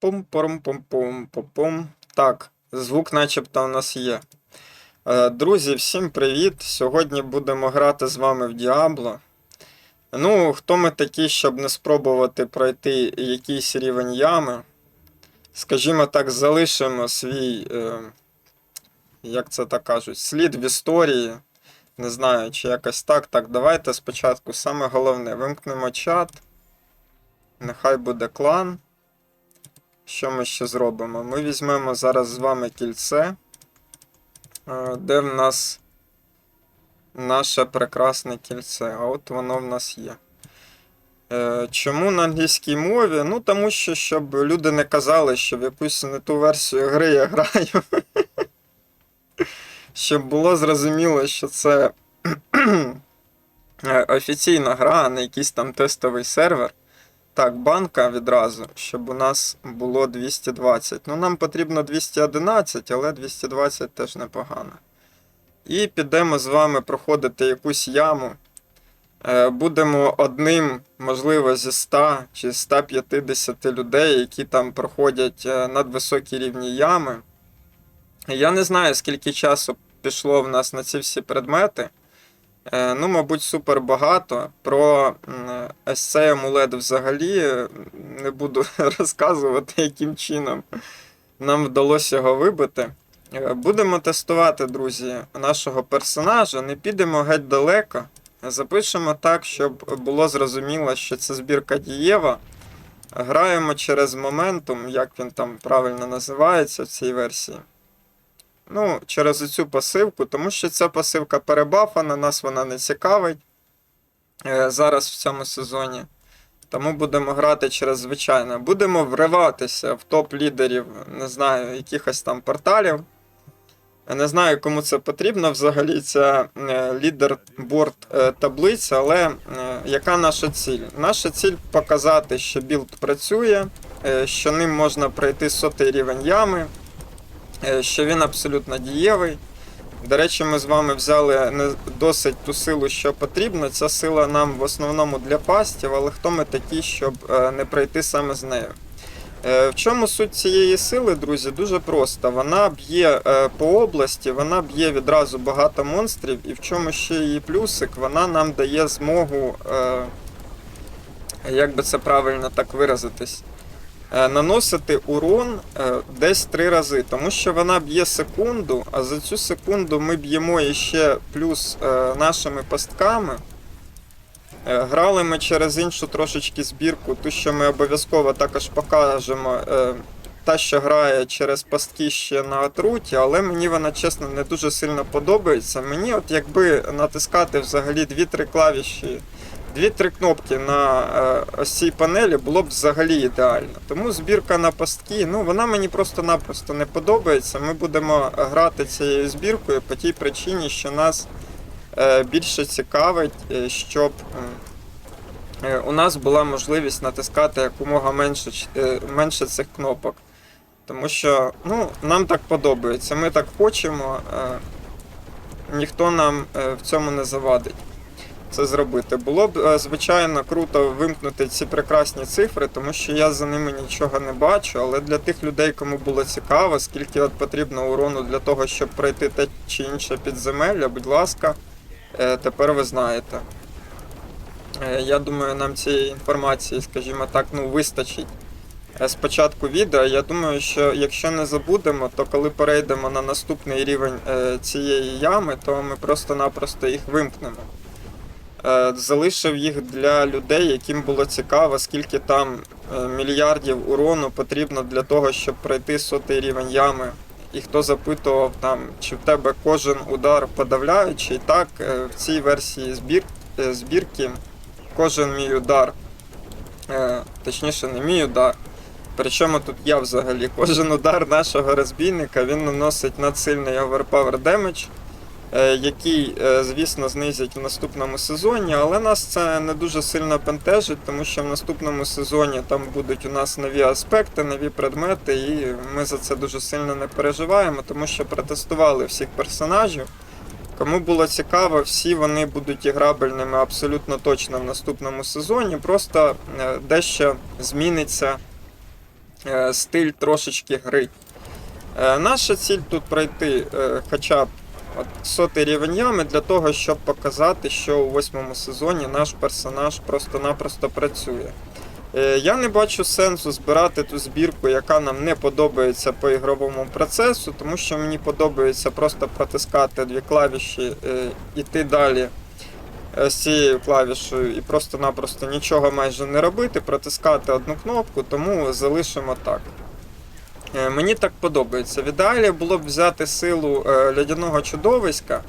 пум пум пум пум пум пум Так, звук начебто у нас є. Е, Друзі, всім привіт! Сьогодні будемо грати з вами в Діабло. Ну, хто ми такі, щоб не спробувати пройти якийсь рівень ями? Скажімо так, залишимо свій, е, як це так кажуть, слід в історії. Не знаю, чи якось так. Так, давайте спочатку саме головне. Вимкнемо чат. Нехай буде клан. Що ми ще зробимо? Ми візьмемо зараз з вами кільце, е, де в нас наше прекрасне кільце. А от воно в нас є. Е, Чому на англійській мові? Ну, тому що, щоб люди не казали, що в якусь не ту версію гри я граю. Щоб було зрозуміло, що це офіційна гра, а не якийсь там тестовий сервер. Так, банка відразу, щоб у нас було 220. Ну, нам потрібно 211, але 220 теж непогано. І підемо з вами проходити якусь яму. Е, Будемо одним, можливо, зі 100 чи 150 людей, які там проходять е, надвисокі рівні ями. Я не знаю, скільки часу пішло в нас на ці всі предмети. Е, Ну, мабуть, супер багато. Про цей амулет взагалі не буду розказувати, яким чином нам вдалося його вибити. Е, Будемо тестувати, друзі, нашого персонажа. Не підемо геть далеко. Запишемо так, щоб було зрозуміло, що це збірка дієва. Граємо через моментум, як він там правильно називається в цій версії. Ну, через цю пасивку, тому що ця пасивка перебафана, нас вона не цікавить е, зараз в цьому сезоні. Тому будемо грати через звичайне. Будемо вриватися в топ лідерів, не знаю, якихось там порталів. Я Не знаю, кому це потрібно взагалі, ця е, лідерборд е, таблиця, але яка наша ціль? Наша ціль показати, що білд працює, що ним можна пройти сотий рівень ями, що він абсолютно дієвий. До речі, ми з вами взяли не досить ту силу, що потрібно. Ця сила нам в основному для пастів, але хто ми такі, щоб е, не пройти саме з нею? Е, В чому суть цієї сили, друзі? Дуже просто. Вона б'є е, по області, вона б'є відразу багато монстрів, і в чому ще її плюсик, вона нам дає змогу, е, як би це правильно так виразитись, е, наносити урон е, десь три рази, тому що вона б'є секунду, а за цю секунду ми б'ємо іще плюс е, нашими пастками. Е, Грали ми через іншу трошечки збірку, ту, що ми обов'язково також покажемо. е, Та, що грає через пастки ще на отруті, але мені вона, чесно, не дуже сильно подобається. Мені, от якби натискати взагалі 2-3 клавіші, 2-3 кнопки на е, ось цій панелі було б взагалі ідеально. Тому збірка на пастки, ну вона мені просто-напросто не подобається. Ми будемо грати цією збіркою по тій причині, що нас е, більше цікавить, е, щоб у нас була можливість натискати якомога менше, менше цих кнопок. Тому що ну, нам так подобається, ми так хочемо, ніхто нам в цьому не завадить це зробити. Було б, е, звичайно, круто вимкнути ці прекрасні цифри, тому що я за ними нічого не бачу, але для тих людей, кому було цікаво, скільки от потрібно урону для того, щоб пройти те чи інше підземелля, будь ласка, е, тепер ви знаєте. Е, Я думаю, нам цієї інформації, скажімо так, ну, вистачить. Е, З початку відео, я думаю, що якщо не забудемо, то коли перейдемо на наступний рівень цієї ями, то ми просто-напросто їх вимкнемо. Е, Залишив їх для людей, яким було цікаво, скільки там е, мільярдів урону потрібно для того, щоб пройти сотий рівень ями. І хто запитував там, чи в тебе кожен удар подавляючий, так, е, в цій версії збір, збірки кожен мій удар, точніше, не мій удар. Причому тут я взагалі, кожен удар нашого розбійника він наносить надсильний overpower damage, який, е, звісно, знизять в наступному сезоні, але нас це не дуже сильно бентежить, тому що в наступному сезоні там будуть у нас нові аспекти, нові предмети, і ми за це дуже сильно не переживаємо, тому що протестували всіх персонажів. Кому було цікаво, всі вони будуть іграбельними абсолютно точно в наступному сезоні. Просто е, дещо зміниться е, стиль трошечки гри. Е, Наша ціль тут пройти е, хоча б от сотий рівень ями для того, щоб показати, що у восьмому сезоні наш персонаж просто-напросто працює. Е, Я не бачу сенсу збирати ту збірку, яка нам не подобається по ігровому процесу, тому що мені подобається просто протискати дві клавіші, е, іти далі е, з цією клавішою і просто-напросто нічого майже не робити, протискати одну кнопку, тому залишимо так. Е, Мені так подобається. В ідеалі було б взяти силу е, льодяного чудовиська,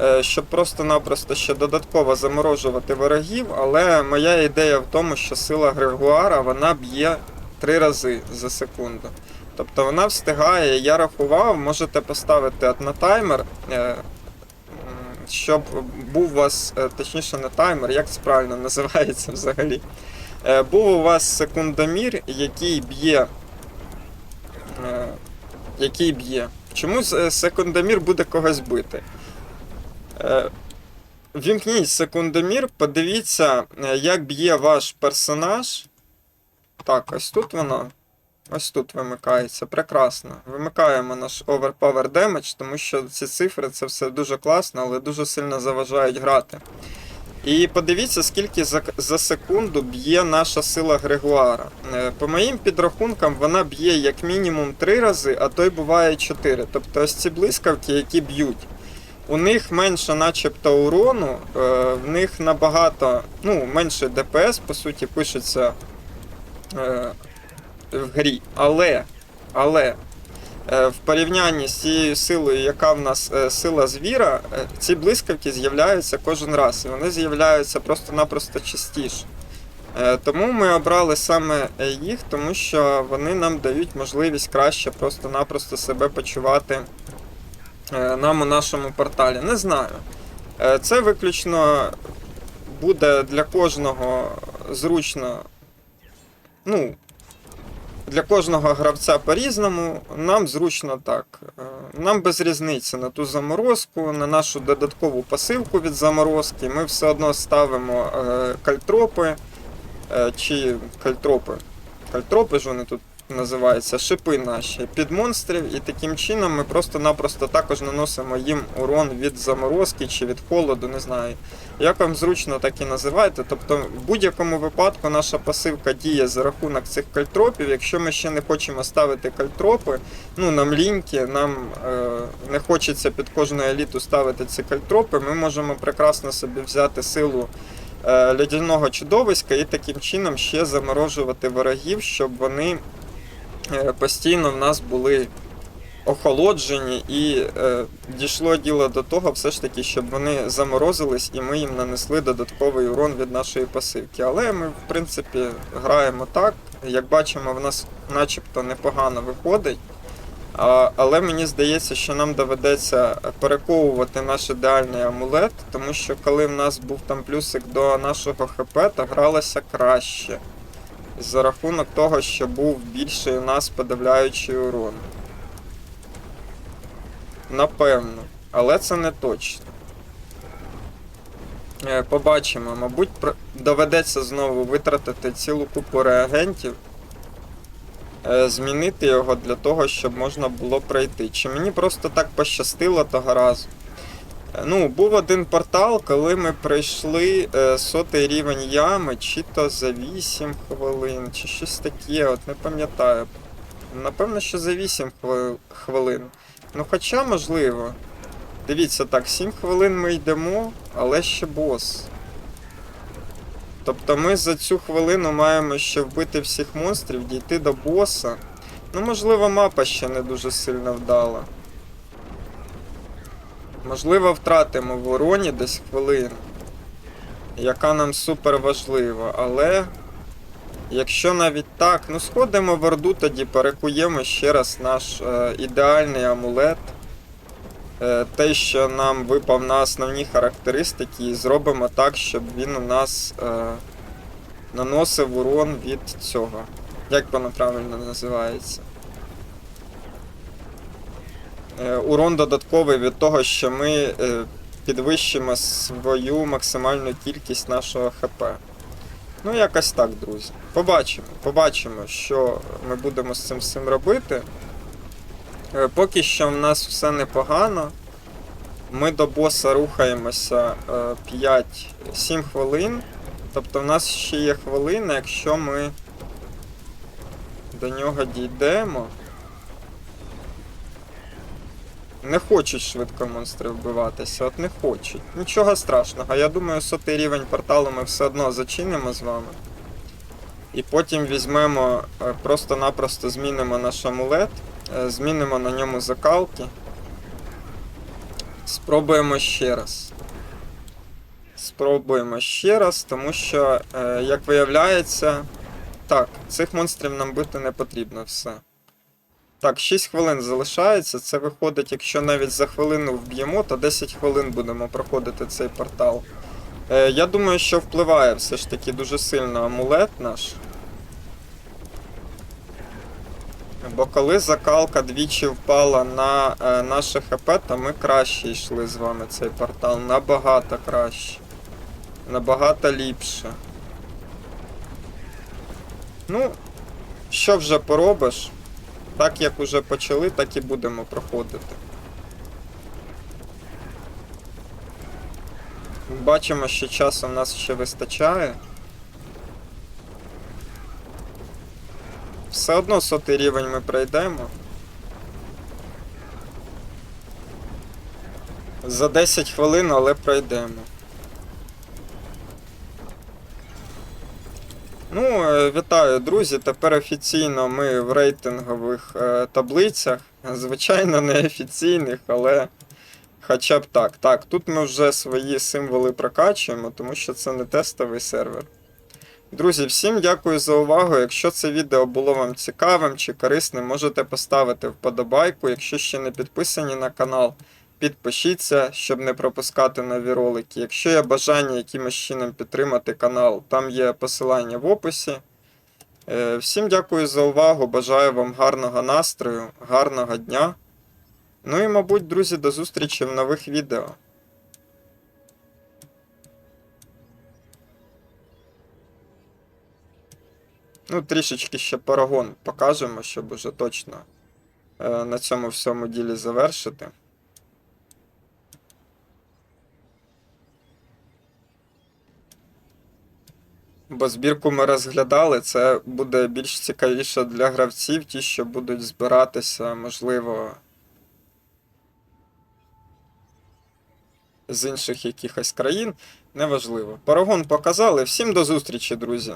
е, щоб просто-напросто ще додатково заморожувати ворогів, але моя ідея в тому, що сила Грегуара вона б'є три рази за секунду. Тобто вона встигає, я рахував, можете поставити на таймер, щоб був у вас, точніше не таймер, як це правильно називається взагалі. Був у вас секундомір, який б'є. Е, Який б'є. Чому с- секундомір буде когось бити? Е, Вімкніть секундомір, подивіться, е, як б'є ваш персонаж. Так, ось тут воно. Ось тут вимикається. Прекрасно. Вимикаємо наш Overpower Damage, тому що ці цифри це все дуже класно, але дуже сильно заважають грати. І подивіться, скільки за, за секунду б'є наша сила Грегуара. Е, По моїм підрахункам, вона б'є як мінімум 3 рази, а то й буває 4. Тобто ось ці блискавки, які б'ють. У них менше, начебто, урону, е, в них набагато ну, менше ДПС, по суті, пишеться е, в грі. Але, але в порівнянні з цією силою, яка в нас е, сила звіра, е, ці блискавки з'являються кожен раз. І вони з'являються просто-напросто частіше. Е, Тому ми обрали саме е, їх, тому що вони нам дають можливість краще просто-напросто себе почувати е, нам у нашому порталі. Не знаю. Е, Це виключно буде для кожного зручно. Ну, для кожного гравця по-різному. Нам зручно так. Е, Нам без різниці на ту заморозку, на нашу додаткову пасивку від заморозки. Ми все одно ставимо е, кальтропи е, чи кальтропи. Кальтропи ж вони тут називаються, шипи наші під монстрів, і таким чином ми просто-напросто також наносимо їм урон від заморозки чи від холоду, не знаю. Як вам зручно, так і називайте. Тобто, в будь-якому випадку наша пасивка діє за рахунок цих кальтропів. Якщо ми ще не хочемо ставити кальтропи, ну нам ліньки, нам е, не хочеться під кожну еліту ставити ці кальтропи, ми можемо прекрасно собі взяти силу е, лядяного чудовиська і таким чином ще заморожувати ворогів, щоб вони постійно в нас були охолоджені і е, дійшло діло до того, все ж таки, щоб вони заморозились і ми їм нанесли додатковий урон від нашої пасивки. Але ми, в принципі, граємо так. Як бачимо, в нас начебто непогано виходить. А, але мені здається, що нам доведеться перековувати наш ідеальний амулет, тому що коли в нас був там плюсик до нашого ХП, то гралося краще. За рахунок того, що був більший у нас подавляючий урон. Напевно, але це не точно. Е, Побачимо, мабуть, доведеться знову витратити цілу купу реагентів, е, змінити його для того, щоб можна було пройти. Чи мені просто так пощастило того разу? Ну, був один портал, коли ми пройшли е, сотий рівень ями, чи то за 8 хвилин, чи щось таке, от не пам'ятаю. Напевно, що за 8 хвилин. Ну, хоча, можливо. Дивіться, так, 7 хвилин ми йдемо, але ще бос. Тобто ми за цю хвилину маємо ще вбити всіх монстрів, дійти до боса. Ну, можливо, мапа ще не дуже сильно вдала. Можливо, втратимо в уроні десь хвилину, яка нам супер важлива, але якщо навіть так, ну сходимо в Орду, тоді перекуємо ще раз наш е, ідеальний амулет. Е, те, що нам випав на основні характеристики, і зробимо так, щоб він у нас е, наносив урон від цього. Як воно правильно називається? Е, урон додатковий від того, що ми е, підвищимо свою максимальну кількість нашого ХП. Ну, якось так, друзі. Побачимо, побачимо, що ми будемо з цим всім робити. Е, Поки що в нас все непогано. Ми до боса рухаємося 5-7 хвилин. Тобто в нас ще є хвилина, якщо ми до нього дійдемо. Не хочуть швидко монстри вбиватися, от не хочуть. Нічого страшного. Я думаю, сотий рівень порталу ми все одно зачинимо з вами. І потім візьмемо, е, просто-напросто змінимо наш амулет, е, змінимо на ньому закалки. Спробуємо ще раз. Спробуємо ще раз, тому що, е, як виявляється, так, цих монстрів нам бити не потрібно все. Так, 6 хвилин залишається. Це виходить, якщо навіть за хвилину вб'ємо, то 10 хвилин будемо проходити цей портал. Е, я думаю, що впливає все ж таки дуже сильно амулет наш. Бо коли закалка двічі впала на е, наше ХП, то ми краще йшли з вами цей портал. Набагато краще. Набагато ліпше. Ну, що вже поробиш? Так як уже почали, так і будемо проходити. Бачимо, що часу в нас ще вистачає. Все одно сотий рівень ми пройдемо. За 10 хвилин, але пройдемо. Ну, е, вітаю, друзі. Тепер офіційно ми в рейтингових е, таблицях. Звичайно, не офіційних, але хоча б так. Так, тут ми вже свої символи прокачуємо, тому що це не тестовий сервер. Друзі, всім дякую за увагу. Якщо це відео було вам цікавим чи корисним, можете поставити вподобайку. Якщо ще не підписані на канал, підпишіться, щоб не пропускати нові ролики. Якщо є бажання якимось чином підтримати канал, там є посилання в описі. Е, Всім дякую за увагу. Бажаю вам гарного настрою, гарного дня. Ну і, мабуть, друзі, до зустрічі в нових відео. Ну, трішечки ще парагон покажемо, щоб уже точно е, на цьому всьому ділі завершити. Бо збірку ми розглядали, це буде більш цікавіше для гравців, ті, що будуть збиратися, можливо, з інших якихось країн. Неважливо. Парагон показали. Всім до зустрічі, друзі!